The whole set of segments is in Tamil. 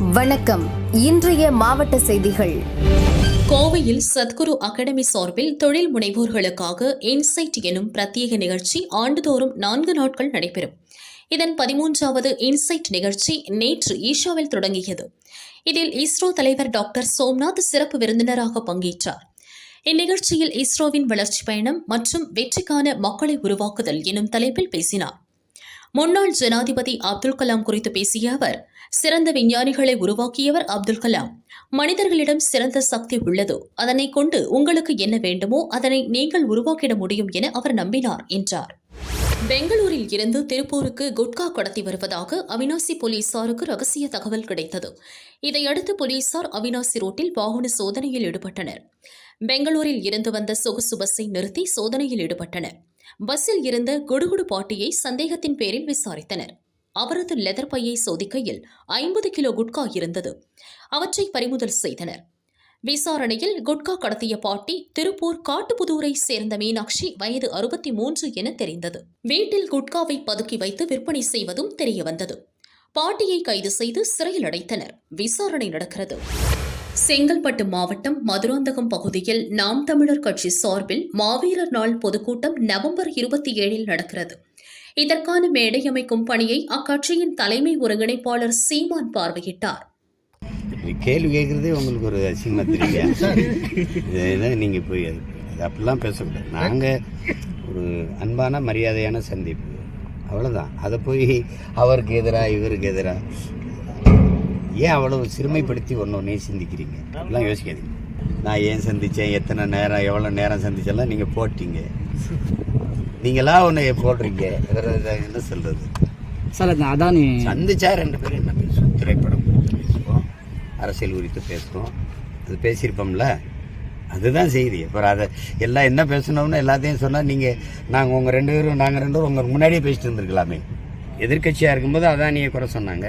வணக்கம். இன்றைய மாவட்ட செய்திகள். கோவையில் சத்குரு அகாடமி சார்பில் தொழில் முனைவோர்களுக்காக இன்சைட் எனும் பிரத்யேக நிகழ்ச்சி ஆண்டுதோறும் நான்கு நாட்கள் நடைபெறும். இதன் பதிமூன்றாவது இன்சைட் நிகழ்ச்சி நேற்று ஈஷாவில் தொடங்கியது. இதில் இஸ்ரோ தலைவர் டாக்டர் சோம்நாத் சிறப்பு விருந்தினராக பங்கேற்றார். இந்நிகழ்ச்சியில் இஸ்ரோவின் வளர்ச்சி பயணம் மற்றும் வெற்றிக்கான மக்களை உருவாக்குதல் எனும் தலைப்பில் பேசினார். முன்னாள் ஜனாதிபதி அப்துல் கலாம் குறித்து பேசிய அவர் சிறந்த விஞ்ஞானிகளை உருவாக்கியவர் அப்துல் கலாம். மனிதர்களிடம் சிறந்த சக்தி உள்ளது. அதனை கொண்டு உங்களுக்கு என்ன வேண்டுமோ அதனை நீங்கள் உருவாக்கிட முடியும் என அவர் நம்பினார் என்றார். பெங்களூரில் இருந்து திருப்பூருக்கு குட்கா கடத்தி வருவதாக அவினாசி போலீசாருக்கு ரகசிய தகவல் கிடைத்தது. இதையடுத்து போலீசார் அவினாசி ரோட்டில் வாகன சோதனையில் ஈடுபட்டனர். பெங்களூரில் இருந்து வந்த சொகுசு பஸ்ஸை நிறுத்தி சோதனையில் ஈடுபட்டனர். பஸ்ஸில் இருந்த குடுகுடு பாட்டியை சந்தேகத்தின் பேரில் விசாரித்தனர். அவரது லெதர் பையை சோதிக்கையில் ஐம்பது கிலோ குட்கா இருந்தது. அவற்றை பறிமுதல் செய்தனர். விசாரணையில் குட்கா கடத்திய பாட்டி திருப்பூர் காட்டுப்புதூரை சேர்ந்த மீனாட்சி வயது அறுபத்தி மூன்று என தெரிந்தது. வீட்டில் குட்காவை பதுக்கி வைத்து விற்பனை செய்வதும் தெரியவந்தது. பாட்டியை கைது செய்து சிறையில் அடைத்தனர். விசாரணை நடக்கிறது. செங்கல்பட்டு மாவட்டம் மதுராந்தகம் பகுதியில் நாம் தமிழர் கட்சி சார்பில் மாவீரர் நாள் பொதுக்கூட்டம் நவம்பர் இருபத்தி ஏழில் நடக்கிறது. இதற்கான மேடை அமைக்கும் பணியை அக்கட்சியின் தலைமை ஒருங்கிணைப்பாளர் சீமான் பார்வையிட்டார். கேள்வி கேட்கறதே உங்களுக்கு ஒரு அசிங்கமா தெரியாது நீங்க நீங்கள் போய் அது அப்படிலாம் பேசக்கூடாது. நாங்கள் ஒரு அன்பான மரியாதையான சந்திப்பு. அவ்வளோதான் அதை போய் அவருக்கு எதிராக இவருக்கு எதிராக ஏன் அவ்வளவு சிறுமைப்படுத்தி ஒன்று ஒன்றே சிந்திக்கிறீங்க? அப்படிலாம் யோசிக்காதீங்க. நான் ஏன் சந்தித்தேன் எத்தனை நேரம் எவ்வளோ நேரம் சந்திச்செல்லாம் நீங்கள் போட்டீங்க. நீங்களா ஒன்று போடுறீங்க? வேற என்ன சொல்கிறது சார் அந்த அதானி? சந்திச்சா ரெண்டு பேரும் என்ன பேசுவோம்? திரைப்படம் குறித்து பேசுவோம். அரசியல் குறித்து பேசுவோம். அது பேசியிருப்போம்ல? அதுதான் செய்தி. அப்புறம் அதை எல்லாம் என்ன பேசணும்னு எல்லாத்தையும் சொன்னால் நீங்கள் நாங்கள் உங்கள் ரெண்டு பேரும் நாங்கள் ரெண்டு பேரும் உங்களுக்கு முன்னாடியே பேசிட்டு இருந்திருக்கலாமே. எதிர்க்கட்சியாக இருக்கும்போது அதானியை குறை சொன்னாங்க.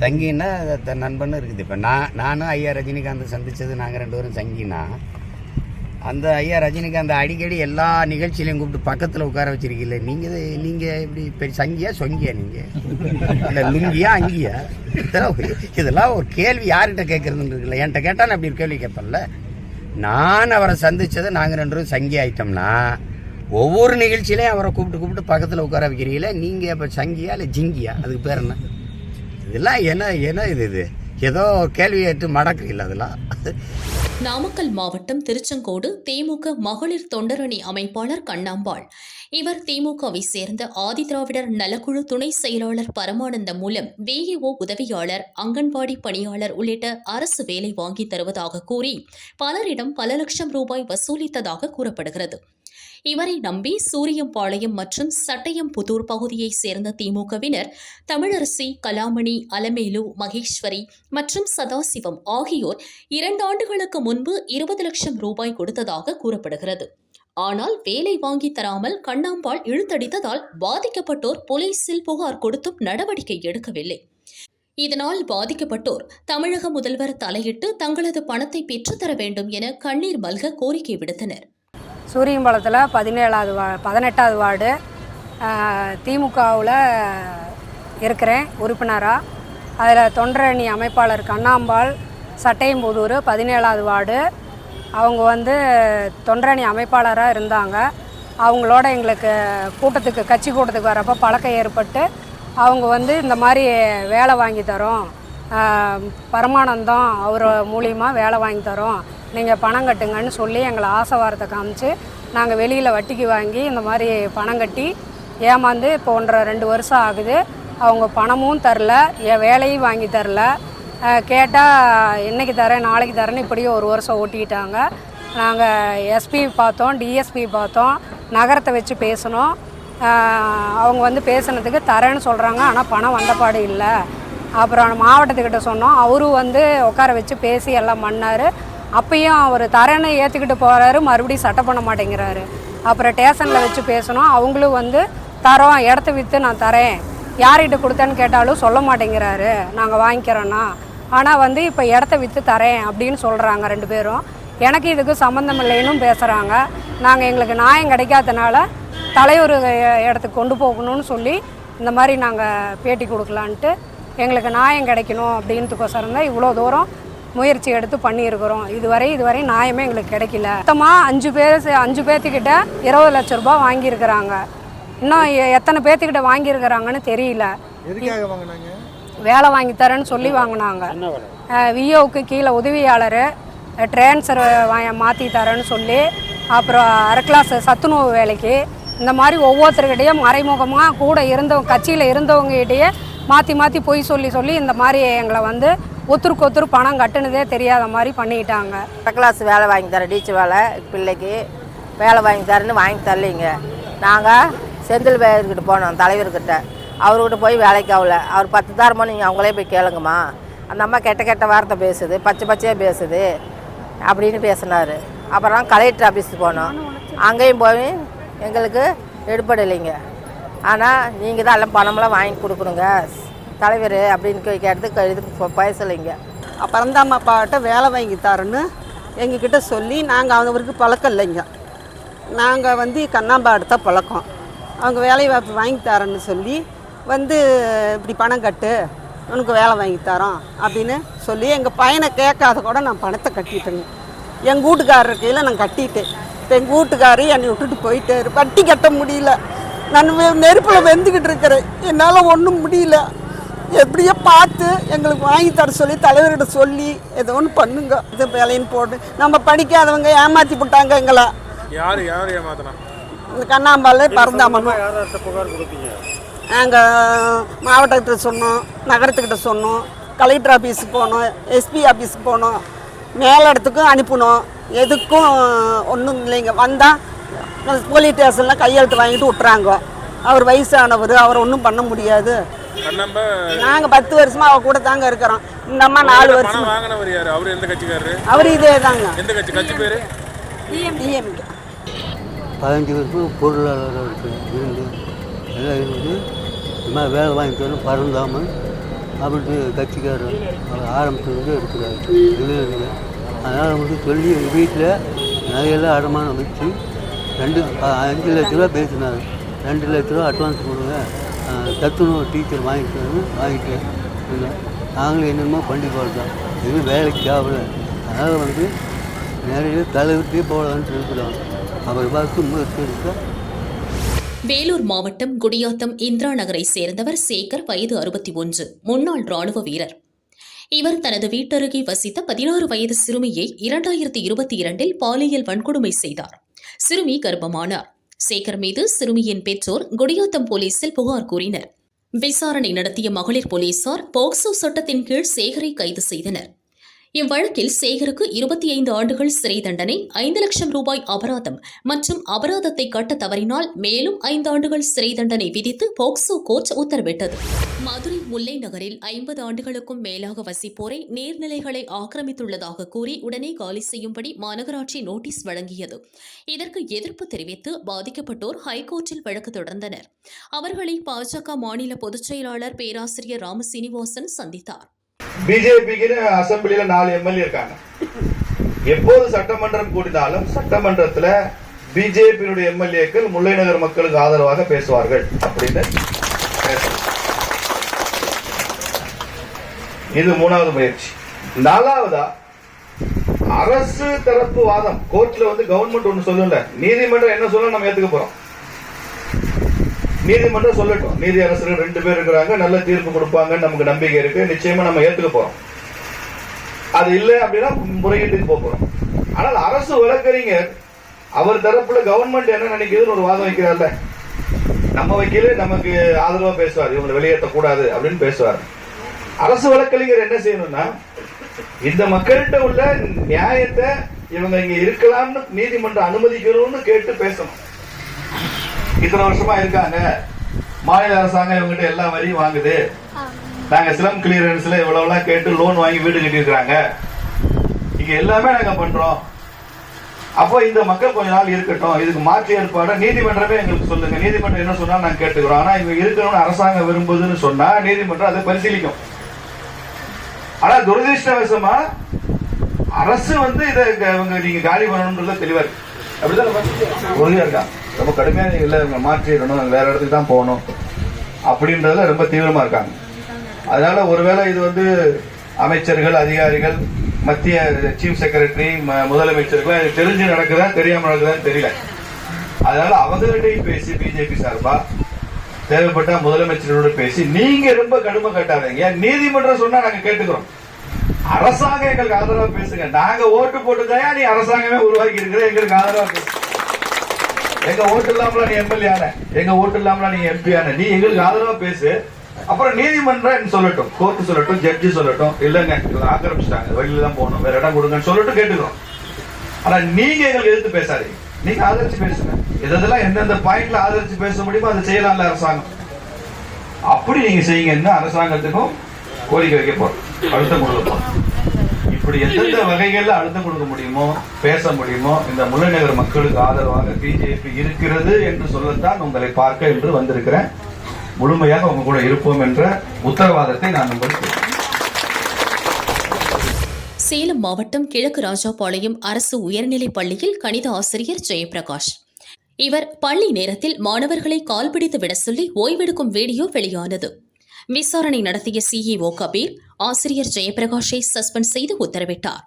சங்கின்னா தன் நண்பன்னு இருக்குது. இப்போ நான் நானும் ஐயா ரஜினிகாந்த் சந்தித்தது நாங்கள் ரெண்டு பேரும் சங்கினா அந்த ஐயா ரஜினிகாந்த் அடிக்கடி எல்லா நிகழ்ச்சியிலையும் கூப்பிட்டு பக்கத்தில் உட்கார வச்சிருக்கீல்ல நீங்கள் நீங்கள் இப்படி பெரிய சங்கியா சொங்கியா நீங்கள் இல்லை லுங்கியா அங்கியா? இதெல்லாம் இதெல்லாம் ஒரு கேள்வி யார்கிட்ட கேட்குறதுன்னு இருக்குல்ல. என்கிட்ட கேட்டால் நான் அப்படி ஒரு கேள்வி கேட்பேன்ல. நான் அவரை சந்தித்ததை நாங்கள் ரெண்டு பேரும் சங்கி ஆயிட்டோம்னா ஒவ்வொரு நிகழ்ச்சியிலையும் அவரை கூப்பிட்டு கூப்பிட்டு பக்கத்தில் உட்கார வைக்கிறீங்களே நீங்கள் இப்போ சங்கியா இல்லை ஜிங்கியா? அதுக்கு பேர் என்ன? இதெல்லாம் என்ன என்ன இது இது? ஏதோ கேள்வி ஏற்று மடக்கு இல்லை அதெல்லாம் நாமக்கல் மாவட்டம் திருச்செங்கோடு திமுக மகளிர் தொண்டரணி அமைப்பாளர் கண்ணாம்பாள். இவர் திமுகவை சேர்ந்த ஆதிதிராவிடர் நலக்குழு துணை செயலாளர் பரமானந்தம் மூலம் விஏஓ உதவியாளர் அங்கன்வாடி பணியாளர் உள்ளிட்ட அரசு வேலை வாங்கி தருவதாக கூறி பலரிடம் பல லட்சம் ரூபாய் வசூலித்ததாக கூறப்படுகிறது. இவரை நம்பி சூரியம்பாளையம் மற்றும் சட்டயம்புதூர் பகுதியைச் சேர்ந்த திமுகவினர் தமிழரசி கலாமணி அலமேலு மகேஸ்வரி மற்றும் சதாசிவம் ஆகியோர் இரண்டு ஆண்டுகளுக்கு முன்பு இருபது லட்சம் ரூபாய் கொடுத்ததாக கூறப்படுகிறது. ஆனால் வேலை வாங்கி தராமல் கண்ணாம்பாள் இழுத்தடித்ததால் பாதிக்கப்பட்டோர் போலீசில் புகார் கொடுத்தும் நடவடிக்கை எடுக்கவில்லை. இதனால் பாதிக்கப்பட்டோர் தமிழக முதல்வர் தலையிட்டு தங்களது பணத்தை பெற்றுத்தர வேண்டும் என கண்ணீர் மல்க கோரிக்கை விடுத்தனர். சூரியம்பாளத்தில் பதினேழாவது வா பதினெட்டாவது வார்டு திமுகவில் இருக்கிறேன் உறுப்பினராக அதில் தொண்டரணி அமைப்பாளர் கண்ணாம்பாள் சட்டையம்புதூர் பதினேழாவது வார்டு. அவங்க வந்து தொண்டரணி அமைப்பாளராக இருந்தாங்க. அவங்களோட எங்களுக்கு கூட்டத்துக்கு கட்சி கூட்டத்துக்கு வரப்போ பழக்கம் ஏற்பட்டு அவங்க வந்து இந்த மாதிரி வேலை வாங்கி தரோம். பரமானந்தம் அவர் மூலியமாக வேலை வாங்கி தரோம். நீங்கள் பணம் கட்டுங்கன்னு சொல்லி எங்களை ஆசை வாரத்தை காமிச்சு நாங்கள் வெளியில் வட்டிக்கு வாங்கி இந்த மாதிரி பணம் கட்டி ஏமாந்து இப்போ ஒன்றரை ரெண்டு வருஷம் ஆகுது. அவங்க பணமும் தரல என் வேலையும் வாங்கி தரல. கேட்டால் இன்றைக்கி தரேன் நாளைக்கு தரேன்னு இப்படியே ஒரு வருஷம் ஓட்டிக்கிட்டாங்க. நாங்கள் எஸ்பி பார்த்தோம் டிஎஸ்பி பார்த்தோம் நகரத்தை வச்சு பேசினோம். அவங்க வந்து பேசுனதுக்கு தரேன்னு சொல்கிறாங்க ஆனால் பணம் வந்தபாடு இல்லை. அப்புறம் மாவட்டத்துக்கிட்ட சொன்னோம் அவரும் வந்து உட்கார வச்சு பேசி எல்லாம் பண்ணார். அப்பயும் அவர் தரேன்னு ஏற்றுக்கிட்டு போகிறாரு மறுபடியும் சட்டை பண்ண மாட்டேங்கிறாரு. அப்புறம் ஸ்டேஷனில் வச்சு பேசணும் அவங்களும் வந்து தரோம் இடத்த விற்று நான் தரேன். யார்கிட்ட கொடுத்தேன்னு கேட்டாலும் சொல்ல மாட்டேங்கிறாரு. நாங்கள் வாங்கிக்கிறோன்னா ஆனால் வந்து இப்போ இடத்த விற்று தரேன் அப்படின்னு சொல்கிறாங்க ரெண்டு பேரும். எனக்கு இதுக்கு சம்மந்தம் இல்லைன்னு பேசுகிறாங்க நாங்கள் எங்களுக்கு நியாயம் கிடைக்காதனால தலைவர் இடத்துக்கு கொண்டு போகணும்னு சொல்லி இந்த மாதிரி நாங்கள் பேட்டி கொடுக்கலான்ட்டு எங்களுக்கு நியாயம் கிடைக்கணும் அப்படின்றதுக்கோசரம் தான் இவ்வளோ தூரம் முயற்சி எடுத்து பண்ணியிருக்கிறோம். இதுவரை இதுவரை நியாயமே எங்களுக்கு கிடைக்கல. மொத்தமாக அஞ்சு பேர் சே- அஞ்சு பேர்த்துக்கிட்ட இருபது லட்ச ரூபாய் வாங்கியிருக்கிறாங்க. இன்னும் எ- எத்தனை பேர்த்துக்கிட்ட வாங்கியிருக்கிறாங்கன்னு தெரியல. வேலை வாங்கி தரேன்னு சொல்லி வாங்கினாங்க. விஓவுக்கு கீழே உதவியாளர் ட்ரான்ஸ்ஃபர் மாற்றி தரேன்னு சொல்லி அப்புறம் அரை கிளாஸ் சத்துணவு வேலைக்கு இந்த மாதிரி ஒவ்வொருத்தருக்கிட்டையும் மறைமுகமாக கூட இருந்தவங்க கட்சியில் இருந்தவங்ககிட்டயே மாற்றி மாற்றி பொய் சொல்லி சொல்லி இந்த மாதிரி எங்களை வந்து ஒத்துருக்கு ஒத்துரு பணம் கட்டுனதே தெரியாத மாதிரி பண்ணிக்கிட்டாங்க அரை கிளாஸ் வேலை வாங்கி தரேன் டீச்சர் வேலை பிள்ளைக்கு வேலை வாங்கி தரேன்னு வாங்கி தரலைங்க. நாங்கள் செந்தில் வேர்கிட்ட போனோம் தலைவர்கிட்ட. அவர்கிட்ட போய் வேலைக்கு ஆகல. அவர் பத்து தாரமோ நீங்கள் அவங்களே போய் கேளுங்கம்மா. அந்த அம்மா கெட்ட கெட்ட வார்த்தை பேசுது பச்சை பச்சையாக பேசுது அப்படின்னு பேசினார். அப்புறம் கலெக்டர் ஆஃபீஸுக்கு போனோம். அங்கேயும் போய் எங்களுக்கு எடுப்படலைங்க ஆனால் நீங்கள் தான் எல்லாம் பணமெல்லாம் வாங்கி கொடுக்கணுங்க. தலைவர் அப்படின்னு கேட்டதுக்கு இது பேசலைங்க அப்புறம் தான் அப்பாட்ட வேலை வாங்கி தரேன்னு எங்ககிட்ட சொல்லி நாங்கள் அவருக்கு பழக்கம் இல்லைங்க. நாங்கள் வந்து கண்ணாம்பாடு தான் பழக்கம். அவங்க வேலை வாய்ப்பு வாங்கி தரேன்னு சொல்லி வந்து இப்படி பணம் கட்டு உனக்கு வேலை வாங்கி தரோம் அப்படின்னு சொல்லி எங்கள் பையனை கேட்காத கூட நான் பணத்தை கட்டிட்டேங்க. எங்கள் வீட்டுக்காரர் கையில் நான் கட்டிட்டேன். இப்போ எங்கள் வீட்டுக்காரு என்னை விட்டுட்டு போயிட்டாரு. வட்டி கட்ட முடியல. நான் நெருப்பில் வெந்துக்கிட்டு இருக்கிறேன். என்னால் ஒன்றும் முடியல. எப்படியோ பார்த்து எங்களுக்கு வாங்கி தர சொல்லி தலைவர்கிட்ட சொல்லி ஏதோ ஒன்று பண்ணுங்க. இது வேலைன்னு போட்டு நம்ம படிக்காதவங்க ஏமாற்றி விட்டாங்க எங்களை. யார் யார் ஏமாத்தினா? இந்த கண்ணாம்பால் கொடுத்தீங்க? நாங்கள் மாவட்டக்கிட்ட சொன்னோம் நகரத்துக்கிட்ட சொன்னோம் கலெக்டர் ஆஃபீஸுக்கு போனோம் எஸ்பி ஆஃபீஸுக்கு போனோம் மேலிடத்துக்கும் அனுப்பினோம். எதுக்கும் ஒன்றும் இல்லைங்க வந்தால் போலீஸ் ஸ்டேஷனில் கையெழுத்து வாங்கிட்டு விட்றாங்க அவர் வயசானவர் அவர் ஒன்றும் பண்ண முடியாது. நாங்கள் பத்து வருஷமா அவ கூட தாங்க இருக்கிறோம். இந்த அம்மா நாலு வருஷம். வாங்கினவர் யாரு? அவர் எந்த கட்சிக்காரரு? அவர் இதே தாங்க. எந்த கட்சி? கட்சி பேரு? பதினஞ்சு வருஷம் பொருளாளராக இருக்கு. இருந்து எல்லாம் இருந்து இந்த மாதிரி வேலை வாங்கி தரணும் பறந்தாமல் அப்படின்ட்டு கட்சிக்காரர் அவர் ஆரம்பத்துலேருந்து இருக்கிறாரு. இளைஞர்கள். அதனால் வந்து சொல்லி எங்கள் வீட்டில் நகையெல்லாம் அடமானம் வச்சு ரெண்டு அஞ்சு லட்ச ரூபா பேசினார். ரெண்டு லட்ச ரூபா அட்வான்ஸ் கொடுங்க. அஹ், சத்துணவு டீச்சர் வாங்கிட்டு தரணும் வாங்கிட்டு இல்லை நாங்களும் என்னென்னமோ பண்ணி போகிறோம் எதுவும் வேலைக்கு ஆகல அதனால் வந்து நிறைய தலைவர்கிட்டே போகலான்ட்டு இருக்கிறோம் அவர் பார்த்து முயற்சி எடுக்க வேலூர் மாவட்டம் குடியாத்தம் இந்திரா நகரை சேர்ந்தவர் சேகர் வயது அறுபத்தி ஒன்று. முன்னாள் ராணுவ வீரர். இவர் தனது வீட்டருகே வசித்த பதினாறு வயது சிறுமியை இரண்டாயிரத்தி இருபத்தி இரண்டில் பாலியல் வன்கொடுமை செய்தார். சிறுமி கர்ப்பமானார். சேகர் மீது சிறுமியின் பெற்றோர் குடியாத்தம் போலீசில் புகார் கூறினர். விசாரணை நடத்திய மகளிர் போலீசார் போக்சோ சட்டத்தின் கீழ் சேகரை கைது செய்தனர். இவ்வழக்கில் சேகருக்கு இருபத்தி ஐந்து ஆண்டுகள் சிறை தண்டனை ஐந்து லட்சம் ரூபாய் அபராதம் மற்றும் அபராதத்தை கட்ட தவறினால் மேலும் ஐந்து ஆண்டுகள் சிறை தண்டனை விதித்து போக்சோ கோர்ட் உத்தரவிட்டது. மதுரை முல்லை நகரில் ஐம்பது ஆண்டுகளுக்கும் மேலாக வசிப்போரை நீர்நிலைகளை ஆக்கிரமித்துள்ளதாக கூறி உடனே காலி செய்யும்படி மாநகராட்சி நோட்டீஸ் வழங்கியது. இதற்கு எதிர்ப்பு தெரிவித்து பாதிக்கப்பட்டோர் ஹைகோர்ட்டில் வழக்கு தொடர்ந்தனர். அவர்களை பாஜக மாநில பொதுச் செயலாளர் பேராசிரியர் ராமசீனிவாசன் சந்தித்தார். பிஜேபிக்கு அசம்பிளியில நாலு எம்எல்ஏ இருக்காங்க. எப்போது சட்டமன்றம் கூடினாலும் சட்டமன்றத்துல பிஜேபியினுடைய எம்எல்ஏக்கள் முல்லை நகர் மக்களுக்கு ஆதரவாக பேசுவார்கள் அப்படின்னு இது மூணாவது முயற்சி. நாலாவதா அரசு தரப்பு வாதம். கோர்ட்ல வந்து கவர்மெண்ட் ஒண்ணு சொல்லல நீதிமன்றம் என்ன சொல்ல நம்ம ஏத்துக்க போறோம். நீதிமன்றம் சொல்லட்டும். நீதி அரசர்கள் ரெண்டு பேர் இருக்கிறாங்க. நல்ல தீர்ப்பு கொடுப்பாங்கன்னு நமக்கு நம்பிக்கை இருக்கு. நிச்சயமா நம்ம ஏத்துக்க போறோம். அது இல்லை அப்படின்னா முறையீட்டுக்கு போறோம். ஆனால் அரசு வழக்கறிஞர் அவர் தரப்புல கவர்மெண்ட் என்ன நினைக்குதுன்னு ஒரு வாதம் வைக்கிறார்ல. நம்ம வக்கீலே நமக்கு ஆதரவா பேசுவார். இவங்களை வெளியேற்ற கூடாது அப்படின்னு பேசுவார். அரசு வழக்கறிஞர் என்ன செய்யணும்னா இந்த மக்கள்கிட்ட உள்ள நியாயத்தை இவங்க இங்க இருக்கலாம்னு நீதிமன்றம் அனுமதிக்கணும்னு கேட்டு பேசணும். இத்தனை வருஷமா இருக்காங்க. மாநில அரசாங்கம் இவங்ககிட்ட எல்லா வரியும் வாங்குது. நாங்க ஸ்லம் கிளியரன்ஸ்ல இவ்வளவுலாம் கேட்டு லோன் வாங்கி வீடு கட்டியிருக்கிறாங்க. இங்க எல்லாமே நாங்க பண்றோம். அப்போ இந்த மக்கள் கொஞ்ச நாள் இருக்கட்டும். இதுக்கு மாற்று ஏற்பாடு நீதிமன்றமே எங்களுக்கு சொல்லுங்க. நீதிமன்றம் என்ன சொன்னா நாங்க கேட்டுக்கிறோம். ஆனா இவங்க இருக்கணும்னு அரசாங்கம் விரும்புதுன்னு சொன்னா நீதிமன்றம் அதை பரிசீலிக்கும். ஆனா துரதிருஷ்டவசமா அரசு வந்து இதை இவங்க நீங்க காலி பண்ணணும்ன்றது தெளிவா இருக்கு. அப்படிதான் உறுதியா இருக்கா? ரொம்ப கடுமையாக இல்லை இவங்க மாற்றிடணும் வேற இடத்துக்கு தான் போகணும் அப்படின்றதுல ரொம்ப தீவிரமாக இருக்காங்க. அதனால ஒருவேளை இது வந்து அமைச்சர்கள் அதிகாரிகள் மத்திய சீஃப் செக்ரட்டரி முதலமைச்சர்கள் இது தெரிஞ்சு நடக்குதா தெரியாம நடக்குதான்னு தெரியல. அதனால அவங்கள்ட்டையும் பேசி பிஜேபி சார்பா தேவைப்பட்டா முதலமைச்சரோட பேசி நீங்க ரொம்ப கடுமை கட்டாதீங்க. நீதிமன்றம் சொன்னா நாங்க கேட்டுக்கிறோம். அரசாங்கம் எங்களுக்கு ஆதரவா பேசுங்க. நாங்க ஓட்டு போட்டு தயா நீ அரசாங்கமே உருவாக்கி இருக்கிற எங்களுக்கு ஆதரவா பேசுங்க. எங்க ஓட்டு இல்லாமல நீ எம்எல்ஏ ஆன? எங்க ஓட்டு இல்லாமல நீ எம்பி ஆன? நீ எங்களுக்கு ஆதரவா பேசு. அப்புறம் நீதிமன்றம் சொல்லட்டும்? கோர்ட் சொல்லட்டும் ஜட்ஜி சொல்லட்டும். இல்லங்க ஆக்கிரமிச்சிட்டாங்க. வெளியில தான் போகணும். வேற இடம் கொடுங்கன்னு சொல்லிட்டு கேட்டுக்கிறோம். ஆனா நீங்க எங்களுக்கு எதிர்த்து பேசாதீங்க. நீங்க ஆதரிச்சு பேசுங்க. இதெல்லாம் எந்தெந்த பாயிண்ட்ல ஆதரிச்சு பேச முடியுமோ அதை செய்யலாம்ல அரசாங்கம். அப்படி நீங்க செய்யுங்கன்னு அரசாங்கத்துக்கும் கோரிக்கை வைக்க போறோம் அழுத்தம் கொடுக்க போறோம் இப்படி எந்தெந்த வகைகள்ல அழுத்தம் கொடுக்க முடியுமோ பேச முடியுமோ இந்த முல்லைநகர் மக்களுக்கு ஆதரவாக பிஜேபி இருக்கிறது என்று சொல்லத்தான் உங்களை பார்க்க என்று வந்திருக்கிறேன். முழுமையாக உங்க கூட இருப்போம் என்ற உத்தரவாதத்தை நான் உங்களுக்கு சேலம் மாவட்டம் கிழக்கு ராஜாபாளையம் அரசு உயர்நிலைப் பள்ளியில் கணித ஆசிரியர் ஜெயபிரகாஷ். இவர் பள்ளி நேரத்தில் மாணவர்களை கால்பிடித்து விட சொல்லி ஓய்வெடுக்கும் வீடியோ வெளியானது. விசாரணை நடத்திய சிஇஓ கபீர் ஆசிரியர் ஜெயபிரகாஷை சஸ்பெண்ட் செய்து உத்தரவிட்டார்.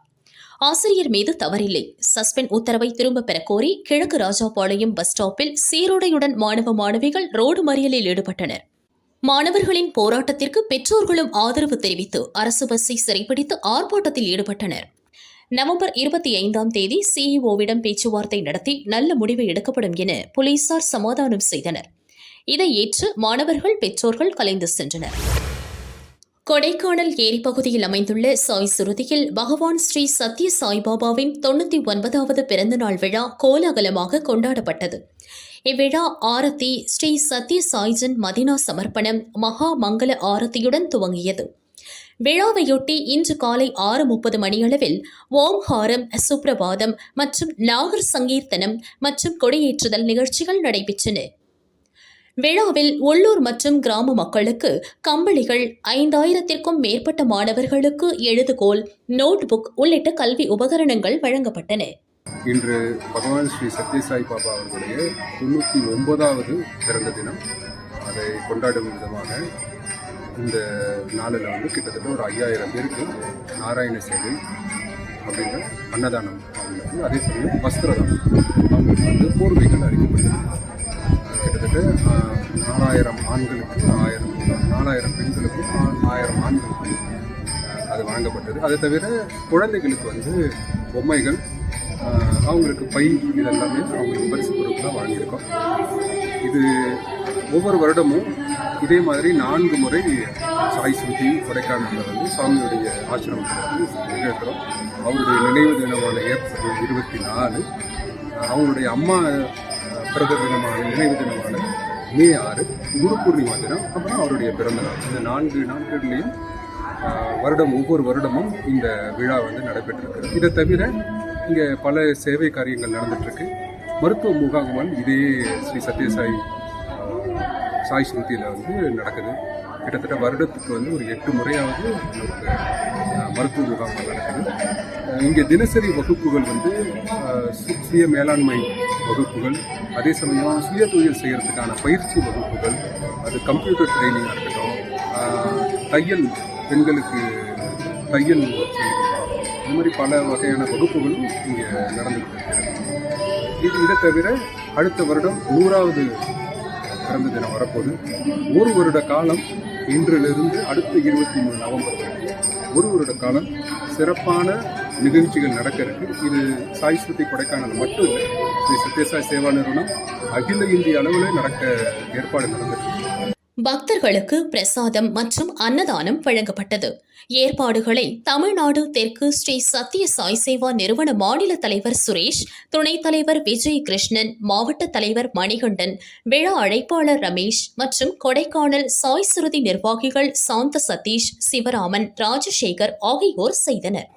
ஆசிரியர் மீது தவறில்லை. சஸ்பெண்ட் உத்தரவை திரும்பப் பெற கோரி கிழக்கு ராஜாபாளையம் பஸ் ஸ்டாப்பில் சீருடையுடன் மாணவ மாணவிகள் ரோடு மறியலில் ஈடுபட்டனர். மாணவர்களின் போராட்டத்திற்கு பெற்றோர்களும் ஆதரவு தெரிவித்து அரசு பஸ்ஸை சிறைப்பிடித்து ஆர்ப்பாட்டத்தில் ஈடுபட்டனர். நவம்பர் இருபத்தி ஐந்தாம் தேதி சிஇஓவிடம் பேச்சுவார்த்தை நடத்தி நல்ல முடிவு எடுக்கப்படும் என போலீசார் சமாதானம் செய்தனர். இதை ஏற்று மாணவர்கள் பெற்றோர்கள் கலைந்து சென்றனர். கொடைக்கானல் ஏரி பகுதியில் அமைந்துள்ள சாய் சுருதியில் பகவான் ஸ்ரீ சத்ய சாய்பாபாவின் தொண்ணூத்தி ஒன்பதாவது பிறந்தநாள் விழா கோலாகலமாக கொண்டாடப்பட்டது. இவ்விழா ஆரத்தி ஸ்ரீ சத்ய சாய்ஜன் மதினா சமர்ப்பணம் மகா மங்கள ஆரத்தியுடன் துவங்கியது. விழாவையொட்டி இன்று காலை ஆறு முப்பது மணியளவில் ஓம்ஹாரம் சுப்ரபாதம் மற்றும் நாகர் சங்கீர்த்தனம் மற்றும் கொடியேற்றுதல் நிகழ்ச்சிகள் நடைபெற்றன. விழாவில் உள்ளூர் மற்றும் கிராம மக்களுக்கு கம்பளிகள் ஐந்தாயிரத்திற்கும் மேற்பட்ட மாணவர்களுக்கு எழுதுகோல் நோட் புக் உள்ளிட்ட கல்வி உபகரணங்கள் வழங்கப்பட்டன. இன்று பகவான் ஸ்ரீ சத்யசாய் பாபா அவர்களுடைய தொண்ணூற்றி ஒன்பதாவது பிறந்த தினம். அதை கொண்டாடும் விதமாக இந்த நாளில் வந்து கிட்டத்தட்ட ஒரு ஐயாயிரம் பேருக்கு நாராயண சேவை அப்படின்ற அன்னதானம் அவங்களுக்கு. அதே சமயம் வஸ்திரதானம். அவங்களுக்கு வந்து போர்வைகள் அறிவிக்கப்பட்டிருக்கிறது வந்துட்டு நாலாயிரம் ஆண்களுக்கு ஆயிரம் நாலாயிரம் பெண்களுக்கும் ஆயிரம் ஆண்களுக்கும் அது வழங்கப்பட்டது. அதை தவிர குழந்தைகளுக்கு வந்து பொம்மைகள் அவங்களுக்கு பை இதெல்லாமே அவங்களுக்கு பரிசு பொருட்களாக வழங்கியிருக்கோம் இது ஒவ்வொரு வருடமும் இதே மாதிரி நான்கு முறை சாய் சுத்தி கொடைக்கானலில் வந்து சுவாமியுடைய ஆசிரமத்தில் வந்து அவருடைய நினைவு தினமான ஏப்ரல் இருபத்தி நாலு அவங்களுடைய அம்மா பிரதர் பிறந்த தினமான நினைவு தினமான மே ஆறு குரு பூர்ணிமா தினம் அப்புறம் அவருடைய பிறந்தநாள் இந்த நான்கு நாட்கள்லேயும் வருடம் ஒவ்வொரு வருடமும் இந்த விழா வந்து நடைபெற்றிருக்கு இதை தவிர இங்கே பல சேவை காரியங்கள் நடந்துட்டுருக்கு மருத்துவ முகாம்கள் இதே ஸ்ரீ சத்யசாய் சாய் ஸ்ருதியில் வந்து நடக்குது. கிட்டத்தட்ட வருடத்துக்கு வந்து ஒரு எட்டு முறையாவது நமக்கு மருத்துவ முகாம்கள் நடக்குது. இங்கே தினசரி வகுப்புகள் வந்து சுய மேலாண்மை வகுப்புகள் அதே சமயம் சுய தொழில் செய்கிறதுக்கான பயிற்சி வகுப்புகள் அது கம்ப்யூட்டர் ட்ரைனிங்காக இருக்கட்டும் தையல் பெண்களுக்கு தையல் இந்த மாதிரி பல வகையான வகுப்புகளும் இங்கே நடந்துகிட்டு இருக்கிறது இது இதை தவிர அடுத்த வருடம் நூறாவது பிறந்த தினம் வரப்போது ஒரு வருட காலம் இன்றிலிருந்து அடுத்த இருபத்தி மூணு நவம்பர் ஒரு வருட காலம் சிறப்பான நிகழ்ச்சிகள் நடக்க இருக்கு இது சாய் ஸ்ருதி கொடைக்கானல் மட்டும் இல்லை ஸ்ரீ சத்யசாய் சேவா நிறுவனம் அகில இந்திய அளவில் நடக்க ஏற்பாடு நடந்திருக்கு. பக்தர்களுக்கு பிரசாதம் மற்றும் அன்னதானம் வழங்கப்பட்டது. ஏற்பாடுகளை தமிழ்நாடு தெற்கு ஸ்ரீ சத்திய சாய் சேவா நிறுவன மாநில தலைவர் சுரேஷ் துணைத் தலைவர் விஜய் கிருஷ்ணன் மாவட்ட தலைவர் மணிகண்டன் விழா அழைப்பாளர் ரமேஷ் மற்றும் கொடைக்கானல் சாய் சுருதி நிர்வாகிகள் சாந்த சதீஷ் சிவராமன் ராஜசேகர் ஆகியோர் செய்தனர்.